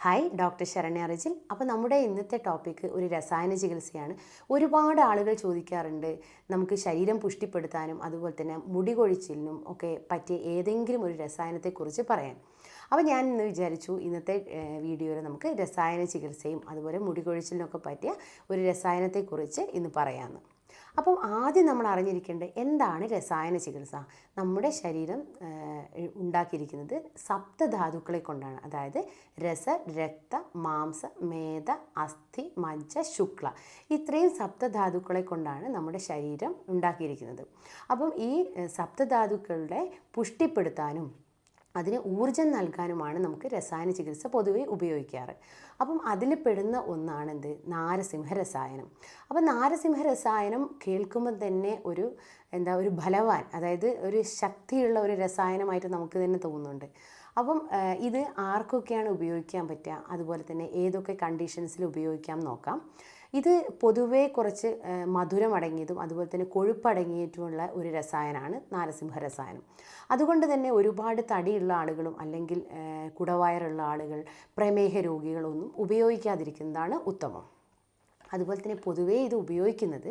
Hi doctor Saranya Rijil അപ്പോൾ നമ്മുടെ ഇന്നത്തെ ടോപ്പിക്ക് ഒരു രസായന ചികിത്സയാണ്. ഒരുപാട് ആളുകൾ ചോദിക്കാറുണ്ട് നമുക്ക് ശരീരം പുഷ്ടിപ്പെടുത്താനും അതുപോലെ തന്നെ മുടി കൊഴിച്ചിലിനും ഒക്കെ പറ്റിയ ഏതെങ്കിലും ഒരു രസായനത്തെക്കുറിച്ച് പറയാൻ. അപ്പോൾ ഞാൻ ഇന്ന് വിചാരിച്ചു ഇന്നത്തെ വീഡിയോയിൽ നമുക്ക് രസായന ചികിത്സയും അതുപോലെ മുടി കൊഴിച്ചിലിനൊക്കെ പറ്റിയ ഒരു രസായനത്തെക്കുറിച്ച് ഇന്ന് പറയാമെന്ന് അപ്പം ആദ്യം നമ്മൾ അറിഞ്ഞിരിക്കേണ്ടത് എന്താണ് രസായന ചികിത്സ? നമ്മുടെ ശരീരം ഉണ്ടാക്കിയിരിക്കുന്നത് സപ്തധാതുക്കളെ കൊണ്ടാണ്. അതായത് രസ രക്ത മാംസ മേധ അസ്ഥി മജ്ജ ശുക്ല. ഇത്രയും സപ്തധാതുക്കളെ കൊണ്ടാണ് നമ്മുടെ ശരീരം ഉണ്ടാക്കിയിരിക്കുന്നത്. അപ്പം ഈ സപ്തധാതുക്കളുടെ പുഷ്ടിപ്പെടുത്താനും അതിന് ഊർജം നൽകാനുമാണ് നമുക്ക് രസായന ചികിത്സ പൊതുവെ ഉപയോഗിക്കാറ്. അപ്പം അതിൽ പെടുന്ന ഒന്നാണ് എന്ത് നാരസിംഹ രസായനം അപ്പം നാരസിംഹ രസായനം കേൾക്കുമ്പോൾ തന്നെ ഒരു എന്താ ഒരു ബലവാൻ അതായത് ഒരു ശക്തിയുള്ള ഒരു രസായനമായിട്ട് നമുക്ക് തന്നെ തോന്നുന്നുണ്ട്. അപ്പം ഇത് ആർക്കൊക്കെയാണ് ഉപയോഗിക്കാൻ പറ്റുക? അതുപോലെ തന്നെ ഏതൊക്കെ കണ്ടീഷൻസിൽ ഉപയോഗിക്കാം നോക്കാം. ഇത് പൊതുവേ കുറച്ച് മധുരമടങ്ങിയതും അതുപോലെ തന്നെ കൊഴുപ്പടങ്ങിയിട്ടുമുള്ള ഒരു രസായനമാണ് നാരസിംഹ രസായനം. അതുകൊണ്ട് തന്നെ ഒരുപാട് തടിയുള്ള ആളുകളും അല്ലെങ്കിൽ കുടവയറുള്ള ആളുകൾ പ്രമേഹ രോഗികളൊന്നും ഉപയോഗിക്കാതിരിക്കുന്നതാണ് ഉത്തമം. അതുപോലെ തന്നെ പൊതുവേ ഇത് ഉപയോഗിക്കുന്നത്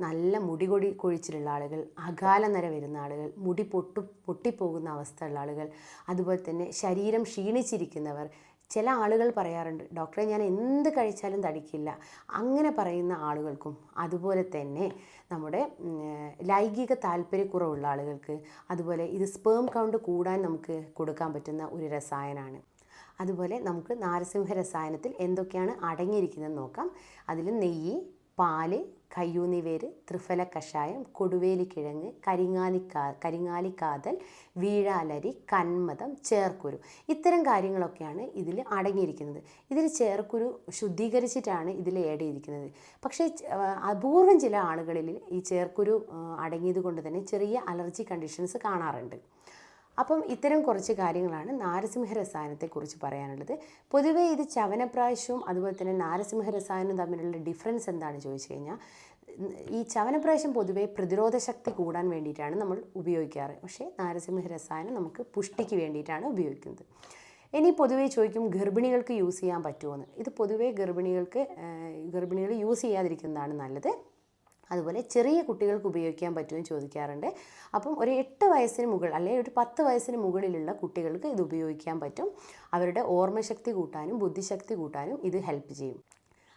നല്ല മുടി കൊടി കൊഴിച്ചിലുള്ള ആളുകൾ അകാല നര വരുന്ന ആളുകൾ മുടി പൊട്ടു പൊട്ടിപ്പോകുന്ന അവസ്ഥയുള്ള ആളുകൾ അതുപോലെ തന്നെ ശരീരം ക്ഷീണിച്ചിരിക്കുന്നവർ ചില ആളുകൾ പറയാറുണ്ട് ഡോക്ടറെ ഞാൻ എന്ത് കഴിച്ചാലും തടിക്കില്ല. അങ്ങനെ പറയുന്ന ആളുകൾക്കും അതുപോലെ തന്നെ നമ്മുടെ ലൈംഗിക താല്പര്യക്കുറവുള്ള ആളുകൾക്ക് അതുപോലെ ഇത് സ്പേം കൗണ്ട് കൂടാൻ നമുക്ക് കൊടുക്കാൻ പറ്റുന്ന ഒരു രസായനമാണ് അതുപോലെ നമുക്ക് നാരസിംഹ രസായനത്തിൽ എന്തൊക്കെയാണ് അടങ്ങിയിരിക്കുന്നതെന്ന് നോക്കാം. അതിൽ നെയ്യ് പാൽ കയ്യൂന്നിവേര് ത്രിഫല കഷായം കൊടുവേലിക്കിഴങ്ങ് കരിങ്ങാലിക്കാ കരിങ്ങാലിക്കാതൽ വീഴാലരി കന്മതം ചേർക്കുരു. ഇത്തരം കാര്യങ്ങളൊക്കെയാണ് ഇതിൽ അടങ്ങിയിരിക്കുന്നത്. ഇതിൽ ചേർക്കുരു ശുദ്ധീകരിച്ചിട്ടാണ് ഇതിൽ ആഡ് ചെയ്തിരിക്കുന്നത്. പക്ഷേ അപൂർവം ചില ആളുകളിൽ ഈ ചേർക്കുരു അടങ്ങിയത് കൊണ്ട് തന്നെ ചെറിയ അലർജി കണ്ടീഷൻസ് കാണാറുണ്ട്. അപ്പം ഇത്തരം കുറച്ച് കാര്യങ്ങളാണ് നാരസിംഹ രസായനത്തെക്കുറിച്ച് പറയാനുള്ളത്. പൊതുവേ ഇത് ചവനപ്രാശവും അതുപോലെ തന്നെ നാരസിംഹ രസായനവും തമ്മിലുള്ള ഡിഫറൻസ് എന്താണ് ചോദിച്ചു കഴിഞ്ഞാൽ ഈ ചവനപ്രാശം പൊതുവേ പ്രതിരോധ ശക്തി കൂടാൻ വേണ്ടിയിട്ടാണ് നമ്മൾ ഉപയോഗിക്കാറ്. പക്ഷേ നാരസിംഹ രസായനം നമുക്ക് പുഷ്ടിക്ക് വേണ്ടിയിട്ടാണ് ഉപയോഗിക്കുന്നത്. ഇനി പൊതുവേ ചോദിക്കും ഗർഭിണികൾക്ക് യൂസ് ചെയ്യാൻ പറ്റുമോ എന്ന്. ഇത് പൊതുവേ ഗർഭിണികൾക്ക് ഗർഭിണികൾ യൂസ് ചെയ്യാതിരിക്കുന്നതാണ് നല്ലത്. അതുപോലെ ചെറിയ കുട്ടികൾക്ക് ഉപയോഗിക്കാൻ പറ്റുമെന്ന് ചോദിക്കാറുണ്ട്. അപ്പം ഒരു എട്ട് വയസ്സിന് മുകളിൽ അല്ലെങ്കിൽ ഒരു പത്ത് വയസ്സിന് മുകളിലുള്ള കുട്ടികൾക്ക് ഇത് ഉപയോഗിക്കാൻ പറ്റും. അവരുടെ ഓർമ്മശക്തി കൂട്ടാനും ബുദ്ധിശക്തി കൂട്ടാനും ഇത് ഹെൽപ്പ് ചെയ്യും.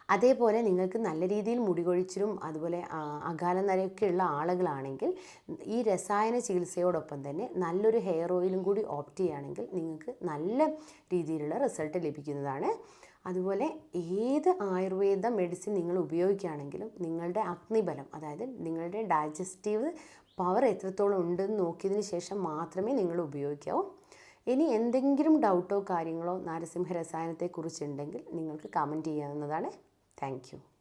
അതേപോലെ നിങ്ങൾക്ക് നല്ല രീതിയിൽ മുടി കൊഴിച്ചിലും അതുപോലെ അകാല നരയൊക്കെ ഉള്ള ആളുകളാണെങ്കിൽ ഈ രസായന ചികിത്സയോടൊപ്പം തന്നെ നല്ലൊരു ഹെയർ ഓയിലും കൂടി ഓപ്റ്റ് ചെയ്യുകയാണെങ്കിൽ നിങ്ങൾക്ക് നല്ല രീതിയിലുള്ള റിസൾട്ട് ലഭിക്കുന്നതാണ്. അതുപോലെ ഏത് ആയുർവേദ മെഡിസിൻ നിങ്ങൾ ഉപയോഗിക്കുകയാണെങ്കിലും നിങ്ങളുടെ അഗ്നിബലം അതായത് നിങ്ങളുടെ ഡൈജസ്റ്റീവ് പവർ എത്രത്തോളം ഉണ്ടെന്ന് നോക്കിയതിന് ശേഷം മാത്രമേ നിങ്ങൾ ഉപയോഗിക്കാവൂ. ഇനി എന്തെങ്കിലും ഡൗട്ടോ കാര്യങ്ങളോ നാരസിംഹ രസായനത്തെക്കുറിച്ചുണ്ടെങ്കിൽ നിങ്ങൾക്ക് കമന്റ് ചെയ്യാവുന്നതാണ്. താങ്ക്